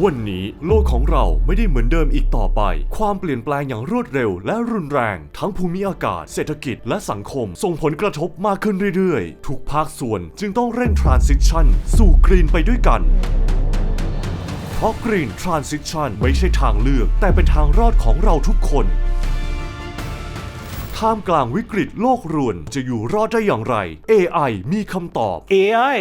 วันนี้โลกของเราไม่ได้เหมือนเดิมอีกต่อไป ความเปลี่ยนแปลงอย่างรวดเร็วและรุนแรง ทั้งภูมิอากาศ เศรษฐกิจและสังคม ส่งผลกระทบมากขึ้นเรื่อยๆ ทุกภาคส่วนจึงต้องเร่งทรานซิชันสู่กรีนไปด้วยกันเพราะกรีนทรานซิชันไม่ใช่ทางเลือก แต่เป็นทางรอดของเราทุกคน ท่ามกลางวิกฤตโลกรวนจะอยู่รอดได้อย่างไร AI มีคำตอบ AI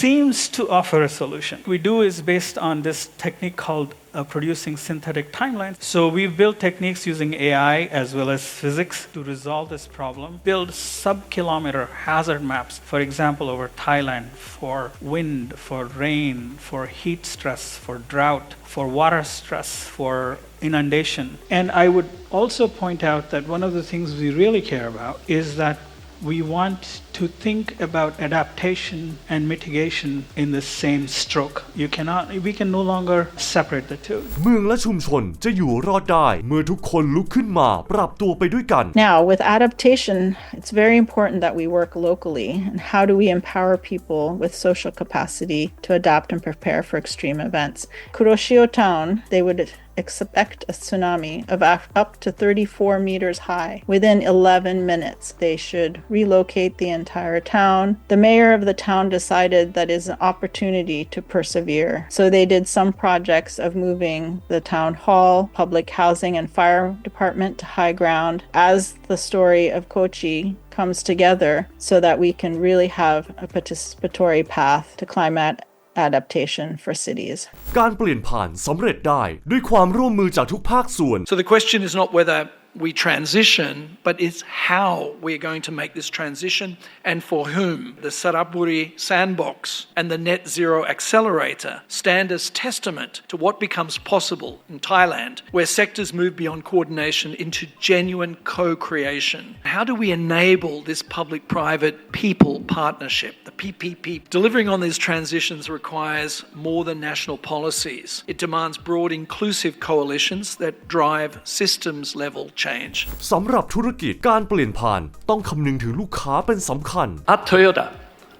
seems to offer a solution. We do is based on this technique called uh, producing synthetic timelines. So we've built techniques using AI as well as physics to resolve this problem. Build sub-kilometer hazard maps, for example, over Thailand for wind, for rain, for heat stress, for drought, for water stress, for inundation. And I would also point out that one of the things we really care about is that we want to think about adaptation and mitigation in the same stroke. You cannot, we can no longer separate the two. เมืองและชุมชนจะอยู่รอดได้ เมื่อทุกคนลุกขึ้นมา ปรับตัวไปด้วยกัน Now, with adaptation, it's very important that we work locally. And how do we empower people with social capacity to adapt and prepare for extreme events? Kuroshio town, they would expect a tsunami of up to 34 meters high. Within 11 minutes, they should relocate the entire town. The mayor of the town decided that is an opportunity to persevere. So they did some projects of moving the town hall, public housing, and fire department to high ground as the story of Kochi comes together so that we can really have a participatory path to climate adaptation for cities. การเปลี่ยนผ่านสำเร็จได้ด้วยความร่วมมือจากทุกภาคส่วน So the question is not whether we transition, but it's how we're going to make this transition and for whom. The Saraburi Sandbox and the Net Zero Accelerator stand as testament to what becomes possible in Thailand, where sectors move beyond coordination into genuine co creation. How do we enable this public private people partnership, the PPP? Delivering on these transitions requires more than national policies, it demands broad, inclusive coalitions that drive systems level change สำหรับธุรกิจการเปลี่ยนผ่านต้องคำนึงถึงลูกค้าเป็นสำคัญ At Toyota,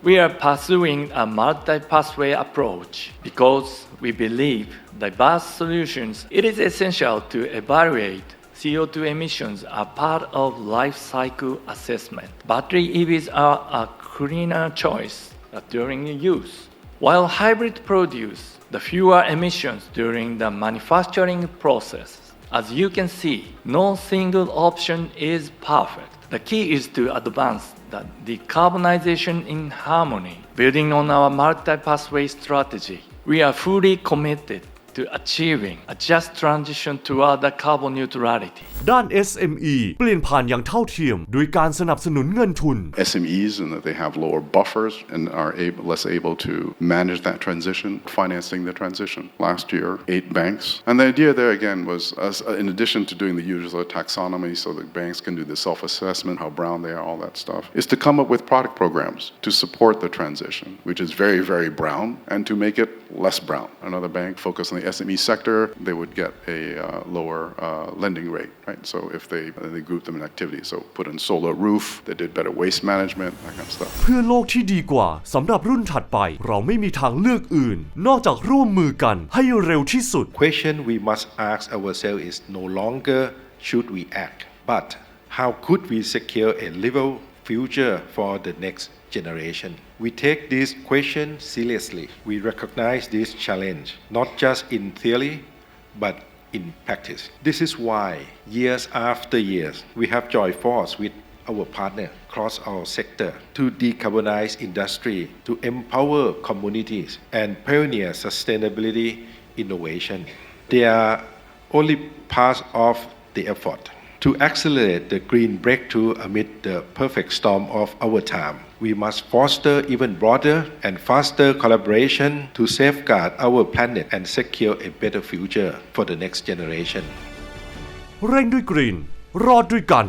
we are pursuing a multi-pathway approach because we believe diverse solutions. It is essential to evaluate CO2 emissions are part of life cycle assessment. Battery EVs are a cleaner choice during use, while hybrid produce the fewer emissions during the manufacturing process. As you can see, no single option is perfect. The key is to advance the decarbonization in harmony. Building on our multi-pathway strategy, we are fully committed to achieving a just transition toward the carbon neutrality. ด้าน SME เปลี่ยนผ่านอย่างเท่าเทียม โดยการสนับสนุนเงินทุน SMEs and that they have lower buffers and are able, less able to manage that transition, financing the transition. Last year, eight banks. And the idea there again was, as, in addition to doing the usual taxonomy so that banks can do the self assessment, how brown they are, all that stuff, is to come up with product programs to support the transition, which is very, very brown, and to make it less brown. Another bank focused on the SME sector, they would get a uh, lower uh, lending rate, right? So if they, they group them in activities, so put in solar roof, they did better waste management, that kind of stuff. เพื่อโลกที่ดีกว่าสำหรับรุ่นถัดไป เราไม่มีทางเลือกอื่น นอกจากร่วมมือกันให้เร็วที่สุด question we must ask ourselves is no longer should we act, but how could we secure a livable future for the next generation? We take this question seriously. We recognize this challenge, not just in theory, but in practice. This is why, years after years, we have joined force with our partner across our sector to decarbonize industry, to empower communities, and pioneer sustainability innovation. They are only part of the effort To accelerate the green breakthrough amid the perfect storm of our time, we must foster even broader and faster collaboration to safeguard our planet and secure a better future for the next generation. เร่งด้วยกรีน รอดด้วยกัน